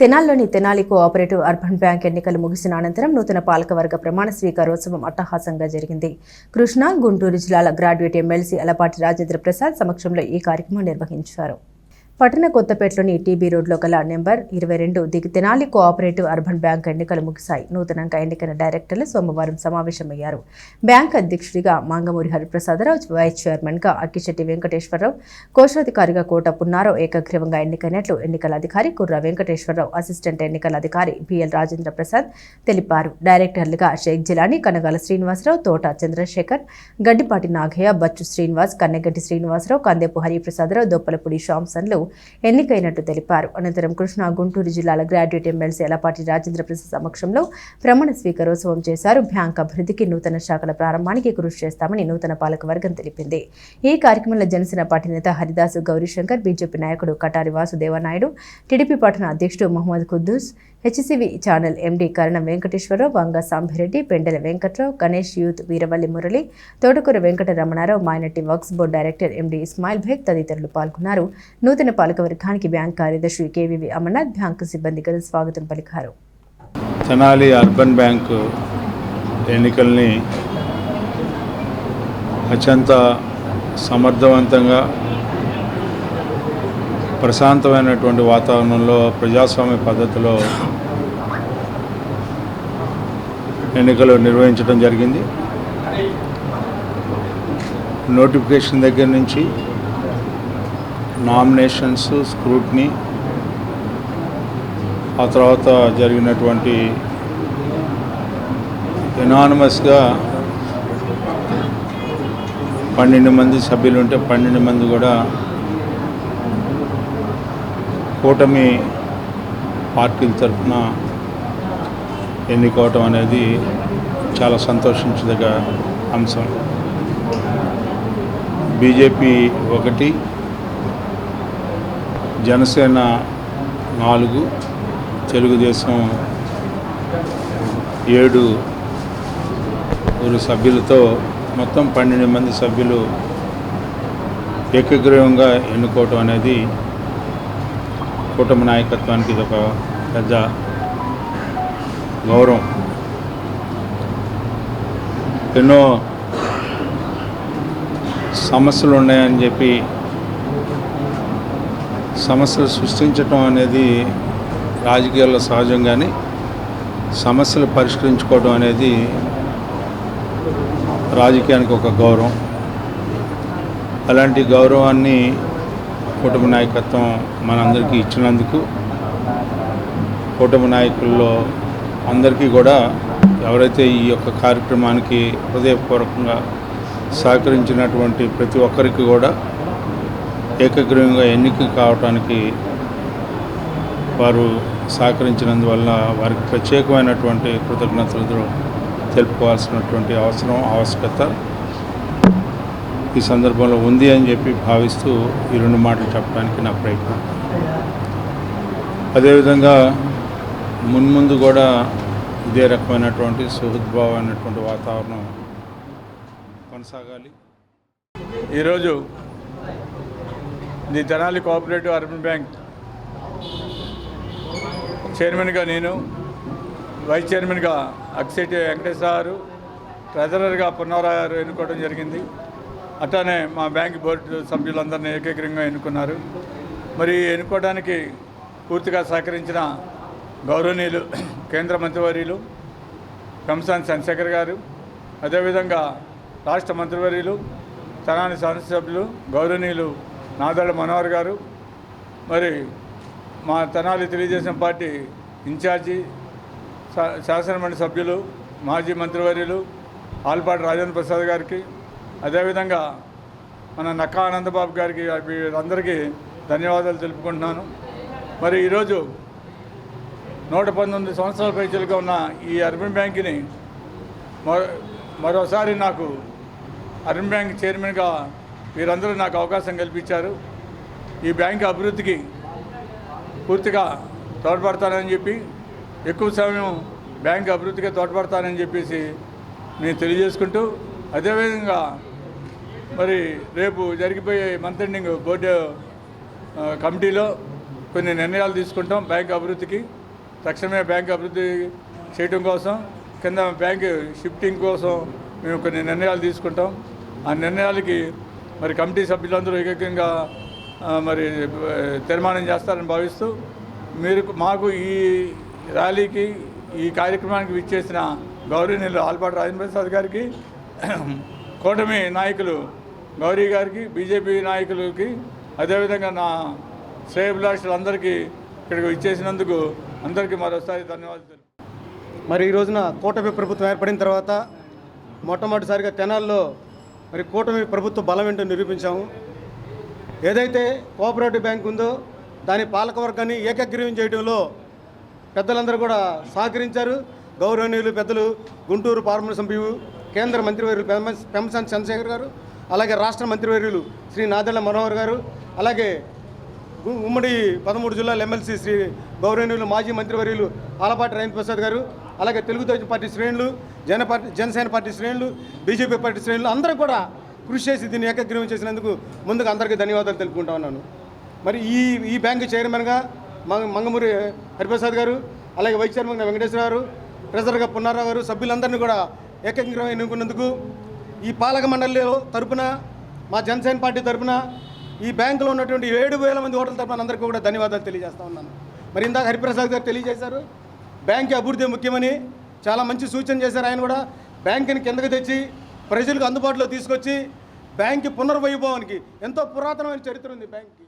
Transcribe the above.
తెనాల్లోని Tenali cooperative urban bank ఎన్నికలు ముగిసిన అనంతరం నూతన పాలకవర్గ ప్రమాణ స్వీకారోత్సవం అట్టహాసంగా జరిగింది. కృష్ణా గుంటూరు జిల్లాల గ్రాడ్యుయేట్ ఎమ్మెల్సీ అలపాటి రాజేంద్ర ప్రసాద్ సమక్షంలో ఈ కార్యక్రమం నిర్వహించారు. పట్టణ కొత్తపేటలోని టీబీ రోడ్లో గల నెంబర్ ఇరవై రెండు దిగి తెనాలి కోఆపరేటివ్ అర్బన్ బ్యాంక్ ఎన్నికలు ముగిశాయి. నూతనంగా ఎన్నికైన డైరెక్టర్లు సోమవారం సమావేశమయ్యారు. బ్యాంక్ అధ్యక్షుడిగా మాంగమూరి హరిప్రసాదరావు వైస్ చైర్మన్గా అక్కిశెట్టి వెంకటేశ్వరరావు కోశాధికారిగా కోట పున్నారావు ఏకగ్రీవంగా ఎన్నికైనట్లు ఎన్నికల అధికారి కుర్ర వెంకటేశ్వరరావు అసిస్టెంట్ ఎన్నికల అధికారి బిఎల్ రాజేంద్ర ప్రసాద్ తెలిపారు. డైరెక్టర్లుగా షేక్ జిలాని కనగాల శ్రీనివాసరావు తోట చంద్రశేఖర్ గడ్డిపాటి నాగయ్య బచ్చు శ్రీనివాస్ కన్నెగడ్డి శ్రీనివాసరావు కందెపు హరిప్రసాదరావు దొప్పలపూడి శాంసన్లు ఎన్నికైనట్టు తెలిపారు. అనంతరం కృష్ణా గుంటూరు జిల్లాల గ్రాడ్యుయేట్ ఎమ్మెల్సీ ఎలపాటి రాజేంద్ర ప్రసాద్ సమక్షంలో ప్రమాణ స్వీకారోత్సవం చేశారు. బ్యాంక్ అభివృద్ధికి నూతన శాఖల ప్రారంభానికి కృషి చేస్తామని నూతన పాలకవర్గం తెలిపింది. ఈ కార్యక్రమంలో జనసేన పార్టీ నేత హరిదాసు గౌరీశంకర్ బీజేపీ నాయకుడు కటారి వాసుదేవనాయుడు టీడీపీ పట్టణ అధ్యక్షుడు Mohammed Khuddus HCV channel MD Karanam Venkateswararao Vanga Sambhireddy Pendela Venkatrao Ganesh youth Veeravalli Murali Thotakura Venkata Ramanarao మైనట్టి works board director MD Ismail Baig తదితరులు పాల్గొన్నారు. నూతన పాలకవర్గానికి బ్యాంక్ కార్యదర్శి కేవీవి అమర్నాథ్ బ్యాంకు సిబ్బంది ఘన స్వాగతం పలికారు. తెనాలి అర్బన్ బ్యాంకు ఎన్నికల్ని అత్యంత సమర్థవంతంగా ప్రశాంతమైనటువంటి వాతావరణంలో ప్రజాస్వామ్య పద్ధతిలో ఎన్నికలు నిర్వహించడం జరిగింది. నోటిఫికేషన్ దగ్గర నుంచి నామినేషన్స్ స్క్రూట్నీ ఆ తర్వాత జరిగినటువంటి ఎనానమస్గా పన్నెండు మంది సభ్యులు ఉంటే పన్నెండు మంది కూడా కూటమి పార్టీల తరఫున ఎన్నుకోవటం అనేది చాలా సంతోషించదగ అంశం. బీజేపీ ఒకటి జనసేన నాలుగు తెలుగుదేశం ఏడు ఊరు సభ్యులతో మొత్తం పన్నెండు మంది సభ్యులు ఏకగ్రీవంగా ఎన్నుకోవటం అనేది కూటమి నాయకత్వానికి ఇది ఒక పెద్ద గౌరవం. ఎన్నో సమస్యలు ఉన్నాయని చెప్పి సమస్యలు సృష్టించటం అనేది రాజకీయాల్లో సహజం కానీ సమస్యలు పరిష్కరించుకోవడం అనేది రాజకీయానికి ఒక గౌరవం. అలాంటి గౌరవాన్ని కూటమి నాయకత్వం మనందరికీ ఇచ్చినందుకు కూటమ నాయకుల్లో అందరికీ కూడా ఎవరైతే ఈ యొక్క కార్యక్రమానికి హృదయపూర్వకంగా సహకరించినటువంటి ప్రతి ఒక్కరికి కూడా ఏకగ్రీవంగా ఎన్నిక కావటానికి వారు సహకరించినందువల్ల వారికి ప్రత్యేకమైనటువంటి కృతజ్ఞతలు తెలుపుకోవాల్సినటువంటి అవసరం ఆవశ్యకత. ఈ సందర్భంలో ఉంది అని చెప్పి భావిస్తూ ఈ రెండు మాటలు చెప్పడానికి నా ప్రయత్నం. అదేవిధంగా మున్ముందు కూడా ఇదే రకమైనటువంటి సుహృద్భావమైనటువంటి వాతావరణం కొనసాగాలి. ఈరోజు the Tenali cooperative urban bank చైర్మన్గా నేను వైస్ చైర్మన్గా అక్సిటి వెంకటేశ్వర గారు ట్రెజరర్గా పున్నారావు గారు ఎన్నుకోవడం జరిగింది. అట్లానే మా బ్యాంక్ బోర్డు సభ్యులందరినీ ఏకగ్రంగా ఎన్నుకున్నారు. మరి ఎన్నుకోవడానికి పూర్తిగా సహకరించిన గౌరవనీయులు కేంద్ర మంత్రివర్యులు కంసాన్ చంద్రశేఖర్ గారు అదేవిధంగా రాష్ట్ర మంత్రివర్యులు తనాని శాసనసభ్యులు గౌరవనీయులు నాదళ్ళ మనోహర్ గారు మరి మా తనాలి తెలుగుదేశం పార్టీ ఇన్ఛార్జి శా- శాసనమండలి సభ్యులు మాజీ మంత్రివర్యులు ఆల్పాటి రాజేంద్ర ప్రసాద్ గారికి అదేవిధంగా మన నక్కా ఆనందబాబు గారికి వీరందరికీ ధన్యవాదాలు తెలుపుకుంటున్నాను. మరి ఈరోజు నూట పంతొమ్మిది సంవత్సరాల పైచలుగా ఉన్న ఈ అర్బన్ బ్యాంక్ని మరోసారి నాకు అర్బన్ బ్యాంక్ చైర్మన్గా వీరందరూ నాకు అవకాశం కల్పించారు. ఈ బ్యాంక్ అభివృద్ధికి పూర్తిగా తోడ్పడతానని చెప్పి ఎక్కువ సమయం బ్యాంక్ అభివృద్ధికి తోడ్పడతానని చెప్పేసి నేను తెలియజేసుకుంటూ అదేవిధంగా మరి రేపు జరిగిపోయే మంత్ ఎండింగ్ బోర్డు కమిటీలో కొన్ని నిర్ణయాలు తీసుకుంటాం బ్యాంక్ అభివృద్ధికి. తక్షణమే బ్యాంక్ అభివృద్ధి చేయడం కోసం కింద బ్యాంక్ షిఫ్టింగ్ కోసం మేము కొన్ని నిర్ణయాలు తీసుకుంటాం. ఆ నిర్ణయాలకి మరి కమిటీ సభ్యులందరూ ఏకంగా మరి తీర్మానం చేస్తారని భావిస్తూ మీరు మాకు ఈ ర్యాలీకి ఈ కార్యక్రమానికి విచ్చేసిన గౌరవనీయులు ఆల్పాటి రాజేంద్ర ప్రసాద్ గారికి కూటమి నాయకులు గౌరీ గారికి బీజేపీ నాయకులకి అదేవిధంగా నా శ్రేయభిలాషులందరికీ ఇక్కడికి ఇచ్చేసినందుకు అందరికీ మరోసారి ధన్యవాదాలు మరి ఈ రోజున కూటమి ప్రభుత్వం ఏర్పడిన తర్వాత మొట్టమొదటిసారిగా తెనాల్లో మరి కూటమి ప్రభుత్వ బలం ఏంటో నిరూపించాము. ఏదైతే కోఆపరేటివ్ బ్యాంక్ ఉందో దాని పాలకవర్గాన్ని ఏకగ్రీవం చేయడంలో పెద్దలందరూ కూడా సహకరించారు. గౌరవనీయులు పెద్దలు గుంటూరు పార్లమెంట్ సభ్యులు కేంద్ర మంత్రివర్యులు పెమ- పెంసాని చంద్రశేఖర్ గారు అలాగే రాష్ట్ర మంత్రివర్యులు శ్రీ నాదెళ్ళ మనోహర్ గారు అలాగే ఉమ్మడి పదమూడు జిల్లాల ఎమ్మెల్సీ శ్రీ గౌరవనీయులు మాజీ మంత్రివర్యులు ఆలపాటి రవీంద్ర ప్రసాద్ గారు అలాగే తెలుగుదేశం పార్టీ శ్రేణులు జన పార్టీ జనసేన పార్టీ శ్రేణులు బీజేపీ పార్టీ శ్రేణులు అందరూ కూడా కృషి చేసి దీన్ని ఏకగ్రీవం చేసినందుకు ముందుగా అందరికీ ధన్యవాదాలు తెలుపుకుంటా ఉన్నాను. మరి ఈ ఈ బ్యాంకు చైర్మన్గా మంగమూరి హరిప్రసాద్ గారు అలాగే వైస్ చైర్మన్గా వెంకటేశ్వర గారు ట్రెజరర్గా పున్నారావు గారు సభ్యులందరినీ కూడా ఏకంగా ఎన్నుకున్నందుకు ఈ పాలక మండలిలో తరపున మా జనసేన పార్టీ తరపున ఈ బ్యాంకులో ఉన్నటువంటి ఏడు వేల మంది ఓటర్ల తరపున అందరికీ కూడా ధన్యవాదాలు తెలియజేస్తా ఉన్నాను. మరి ఇందాక హరిప్రసాద్ గారు తెలియజేశారు బ్యాంక్ అభివృద్ధి ముఖ్యమని చాలా మంచి సూచన చేశారు ఆయన కూడా. బ్యాంకుని కిందకు తెచ్చి ప్రజలకు అందుబాటులో తీసుకొచ్చి బ్యాంక్ పునర్వైభవానికి ఎంతో పురాతనమైన చరిత్ర ఉంది బ్యాంక్కి.